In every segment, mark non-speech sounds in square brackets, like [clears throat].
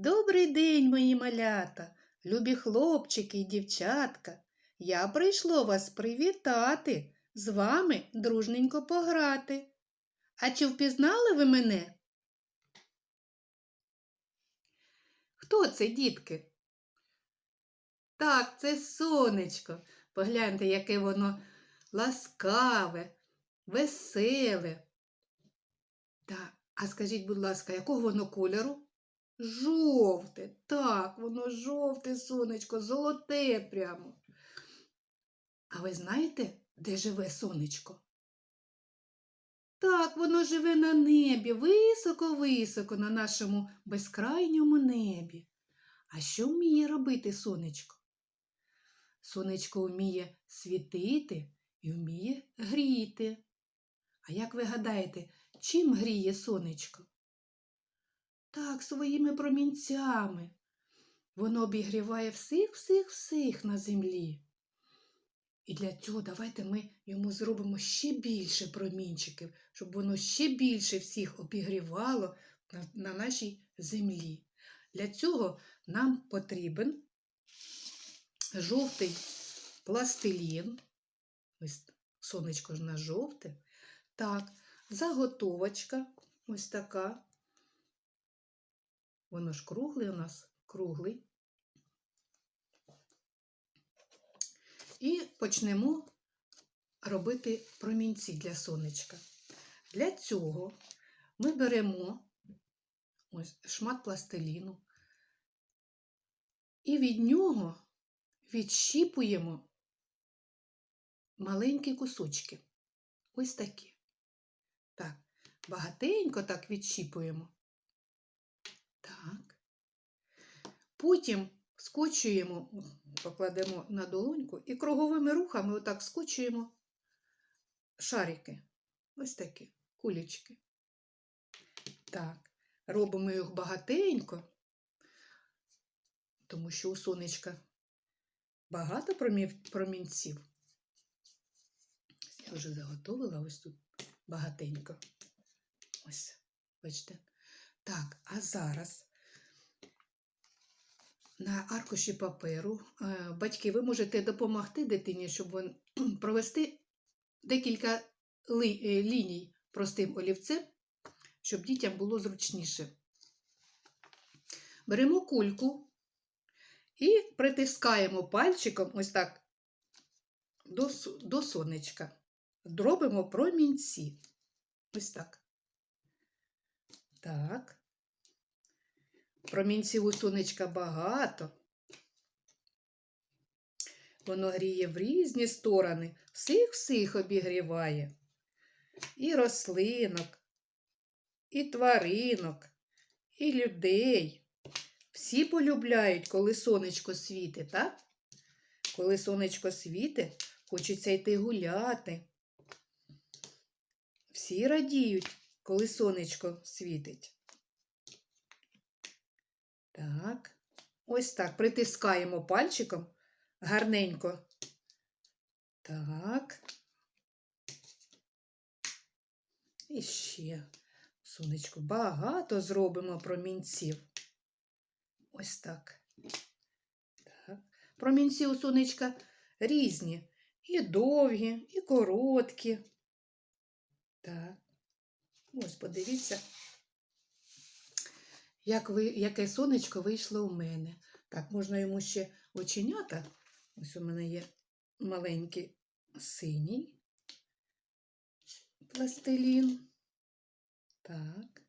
Добрий день, мої малята, любі хлопчики і дівчатка. Я прийшло вас привітати, з вами дружненько пограти. А чи впізнали ви мене? Хто це, дітки? Так, це сонечко. Погляньте, яке воно ласкаве, веселе. Так, а скажіть, будь ласка, якого воно кольору? Жовте, так, воно жовте сонечко, золоте прямо. А ви знаєте, де живе сонечко? Так, воно живе на небі, високо-високо на нашому безкрайньому небі. А що вміє робити сонечко? Сонечко вміє світити і вміє гріти. А як ви гадаєте, чим гріє сонечко? Так, своїми промінцями. Воно обігріває всіх, всіх, всіх на землі. І для цього давайте ми йому зробимо ще більше промінчиків, щоб воно ще більше всіх обігрівало на, на нашій землі. Для цього нам потрібен жовтий пластилін. Ось сонечко ж на жовте. Так, заготовочка ось така. Воно ж круглий у нас, круглий. І почнемо робити промінці для сонечка. Для цього ми беремо ось шмат пластиліну і від нього відщіпуємо маленькі кусочки. Ось такі. Так, багатенько так відщіпуємо. Так. Потім скочуємо, покладемо на долоньку і круговими рухами отак скочуємо шарики. Ось такі кулечки. Так, робимо їх багатенько, тому що у сонечка багато промінців. Я вже заготовила ось тут багатенько. Ось, бачите. Так, а зараз на аркуші паперу е, батьки, ви можете допомогти дитині, щоб [clears throat] провести декілька е, ліній простим олівцем, щоб дітям було зручніше. Беремо кульку і притискаємо пальчиком ось так до, до сонечка. Зробимо промінці. Ось так. Так. Промінців у сонечка багато. Воно гріє в різні сторони, всіх-всіх обігріває. І рослинок, і тваринок, і людей. Всі полюбляють, коли сонечко світить, так? Коли сонечко світить, хочеться йти гуляти. Всі радіють, коли сонечко світить. Так, ось так притискаємо пальчиком гарненько. Так. І ще сонечко багато зробимо промінців. Ось так. Так. Промінці у сонечка різні. І довгі, і короткі. Так. Ось подивіться, як ви, яке сонечко вийшло у мене. Так, можна йому ще оченята. Ось у мене є маленький синій пластилін. Так.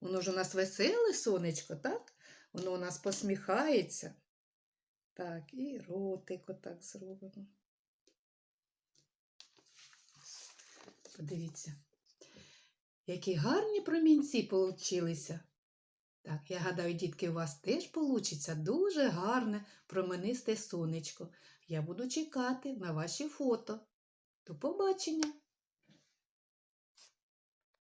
Воно ж у нас веселе сонечко, так? Воно у нас посміхається. Так, і ротик отак зробимо. Подивіться, які гарні промінці получилися. Так, я гадаю, дітки, у вас теж получиться дуже гарне променисте сонечко. Я буду чекати на ваші фото. До побачення!